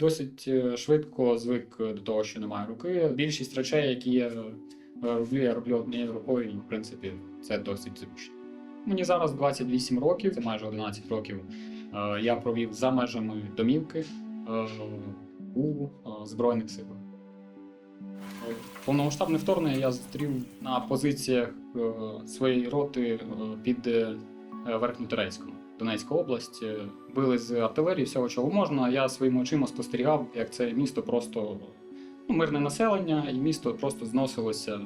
Досить е, швидко звик до того, що немає руки. Більшість речей, які я е, роблю, я роблю однією рукою, і в принципі це досить зручно. Мені зараз 28 років, це майже 11 років. е, Я провів за межами домівки у Збройних силах. Повномасштабне вторгнення я зустрів на позиціях своєї роти під Верхньотерецьком, Донецька область. Е, Били з артилерії, всього чого можна. Я своїми очима спостерігав, як це місто просто ну, мирне населення, і місто просто зносилося,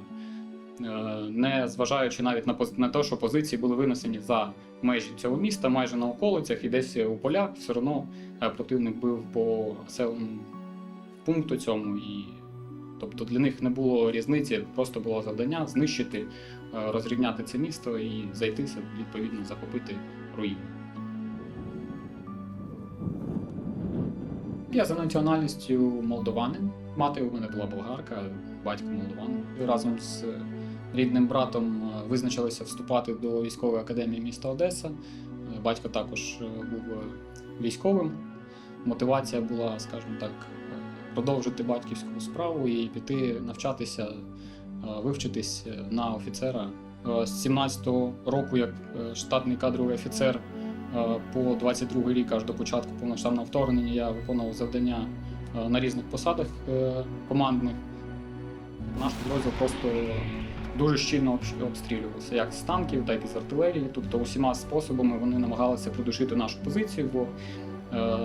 е, не зважаючи навіть на, на те, що позиції були винесені за межі цього міста, майже на околицях, і десь у полях все одно е, противник бив по населеному пункту цьому. І, тобто для них не було різниці, просто було завдання знищити, розрівняти це місто і зайти, відповідно, захопити руїни. Я за національністю молдованин. Мати у мене була болгарка, батько молдованин. Разом з рідним братом е, визначилися вступати до військової академії міста Одеса. Е, Батько також е, був е, військовим. Мотивація була, скажімо так, е, продовжити батьківську справу і піти навчатися, е, вивчитись е, на офіцера. Е, З 17-го року, як е, штатний кадровий офіцер, е, по 22 рік аж до початку повноштабного вторгнення я виконував завдання е, на різних посадах е, командних. Наш підрозділ просто дуже щільно обстрілювався як з танків, так і з артилерії. Тобто усіма способами вони намагалися придушити нашу позицію, бо е,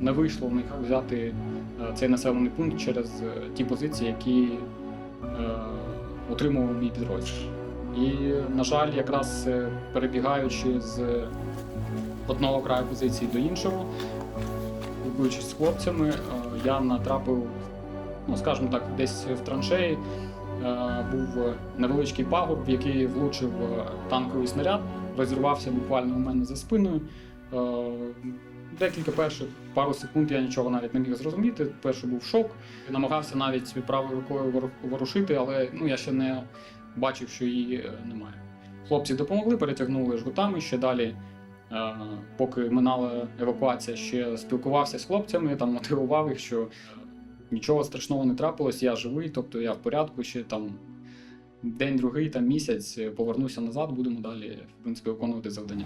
не вийшло в них взяти е, цей населений пункт через е, ті позиції, які е, утримував мій підрозділ. І, на жаль, якраз е, перебігаючи з одного краю позиції до іншого, спілкуючись з хлопцями, е, я натрапив, ну скажімо так, десь в траншеї. е, Був невеличкий пагорб, в який влучив е, танковий снаряд, розірвався буквально у мене за спиною. Е, Декілька перших пару секунд я нічого навіть не міг зрозуміти. Перший був шок. Намагався навіть правою рукою вору- ворушити, але ну, я ще не бачив, що її е, немає. Хлопці допомогли, перетягнули жгутами ще далі. е, Поки минала евакуація, ще спілкувався з хлопцями, там мотивував їх, що нічого страшного не трапилось, я живий, тобто я в порядку, ще там день, другий, там місяць е, повернуся назад, будемо далі в принципі, виконувати завдання.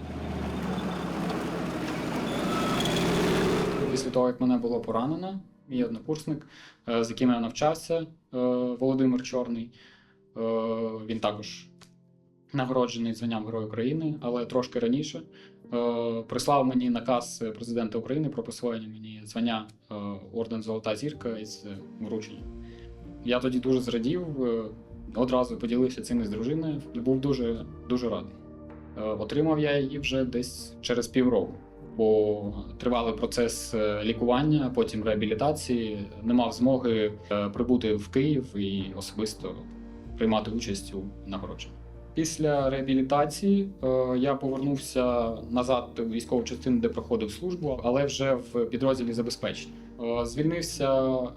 Після того, як мене було поранено, мій однокурсник, е, з яким я навчався, е, Володимир Чорний, е, він також нагороджений званням Герой України, але трошки раніше. е, Прислав мені наказ президента України про присвоєння мені звання е, Орден Золота зірка із е, врученням. Я тоді дуже зрадів, е, одразу поділився цим із дружиною. Був дуже, дуже радий. Е, Отримав я її вже десь через півроку бо тривалий процес е, лікування, потім реабілітації. Не мав змоги е, прибути в Київ і особисто приймати участь у нагородженні. Після реабілітації е, я повернувся назад у військову частину, де проходив службу, але вже в підрозділі забезпечення. Е, Звільнився е,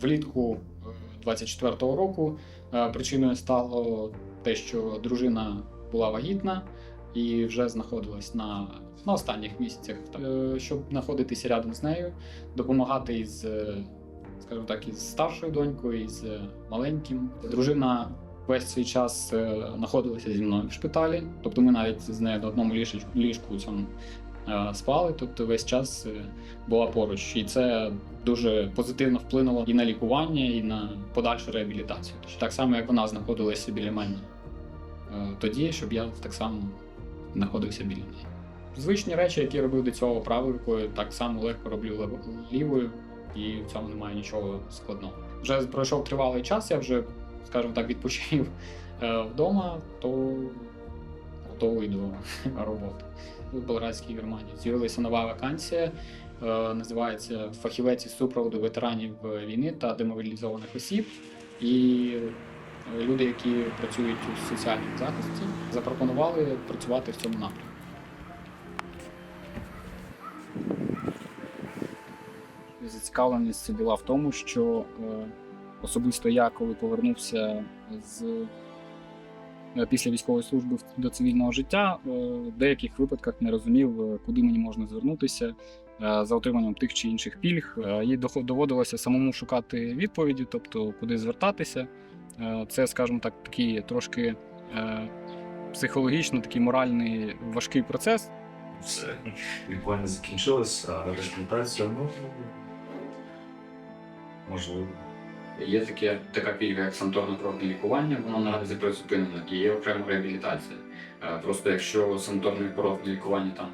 влітку е, 24-го року. Причиною стало те, що дружина була вагітна і вже знаходилась на, на останніх місяцях, щоб знаходитися рядом з нею, допомагати із, скажімо так, із старшою донькою, із е, маленьким. Дружина весь цей час е, знаходилася зі мною в шпиталі, тобто ми навіть з нею на одному ліжечку, ліжку цьому е, спали, тобто весь час була поруч. І це дуже позитивно вплинуло і на лікування, і на подальшу реабілітацію. Тобто, так само, як вона знаходилася біля мене тоді, щоб я так само знаходився біля неї. Звичні речі, які робив до цього правою рукою, так само легко роблю лівою, і в цьому немає нічого складного. Вже пройшов тривалий час, я вже, скажімо так, відпочив е, вдома, то готовий до роботи. У Белградській Германії з'явилася нова вакансія, е, називається Фахівець із супроводу ветеранів війни та демобілізованих осіб. І е, люди, які працюють у соціальному захисті, запропонували працювати в цьому напрямку. Зацікавленість була в тому, що е, особисто я, коли повернувся з е, після військової служби в- до цивільного життя, е, в деяких випадках не розумів, куди мені можна звернутися, за отриманням тих чи інших пільг. Дохо- доводилося самому шукати відповіді, тобто куди звертатися. Це, скажімо так, такий трошки психологічно, такий моральний важкий процес. Все лікування закінчилось, а реабілітація, ну можливо. Є таке, така пільга, як санаторно-кровне лікування, воно наразі призупинено і є окрема реабілітація. Е, Просто якщо санаторно-курортне лікування там,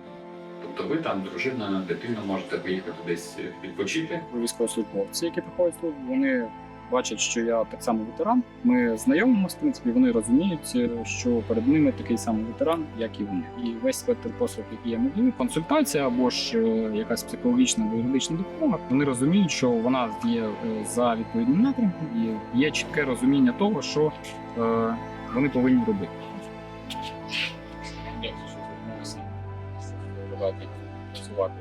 тобто ви там, дружина, дитина, можете поїхати десь відпочити. Військовослужбовці, які приходять тут, вони бачать, що я так само ветеран. Ми знайомимося, в принципі, вони розуміють, е, що перед ними такий самий ветеран, як і вони. І весь спектр послуг, який я надаю, консультація або ж е, якась психологічна або юридична допомога. Вони розуміють, що вона є е, за відповідним напрямком, і є чітке розуміння того, що вони повинні робити. Дякую, що звернулися. Працювати.